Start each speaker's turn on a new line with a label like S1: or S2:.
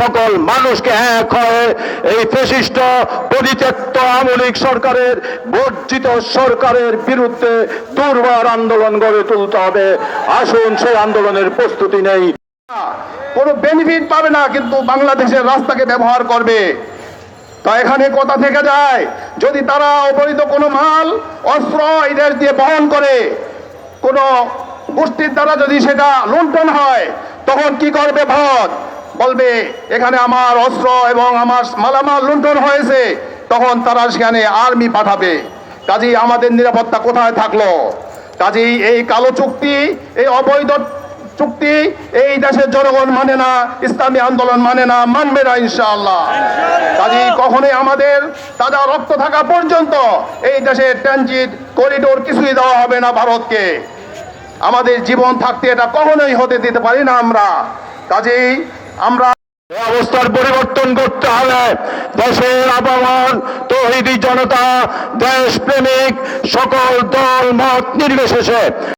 S1: সকল মানুষকে এক হয়ে এই ফেসিস্ট পরিত্যক্ত আমলিক সরকারের, বর্জিত সরকারের বিরুদ্ধে দুর্বার আন্দোলন গড়ে তুলতে হবে। আসুন, সেই আন্দোলনের প্রস্তুতি নেই।
S2: কোনো বেনিফিট পাবে না, কিন্তু বাংলাদেশের রাস্তাকে ব্যবহার করবে। তা এখানে কথা থেকে যায়, যদি তারা অবৈধ কোনো মাল, অস্ত্র এই দেশ দিয়ে বহন করে, কোনো গোষ্ঠীর দ্বারা যদি সেটা লুণ্ঠন হয়, তখন কি করবে ভারত বলবে, এখানে আমার অস্ত্র এবং আমার মালামাল লুণ্ঠন হয়েছে। তখন তারা সেখানে আর্মি পাঠাবে। কাজেই আমাদের নিরাপত্তা কোথায় থাকল? কাজেই এই কালো চুক্তি, এই অবৈধ চুক্তি এই দেশের জনগণ মানে না, ইসলামী আন্দোলন মানে না, মানবে না ইনশাআল্লাহ। কাজেই কখনোই আমাদের তাজা রক্ত থাকা পর্যন্ত এই দেশের ট্রানজিট করিডোর কিছুই দেওয়া হবে না ভারতকে। আমাদের জীবন থাকতে এটা কখনোই হতে দিতে পারি না আমরা। কাজেই আমরা
S1: অবস্থার পরিবর্তন করতে হবে। দেশের আবহাওয়ান তহিদি জনতা দেশ প্রেমিক সকল দল, মত নির্বিশেষে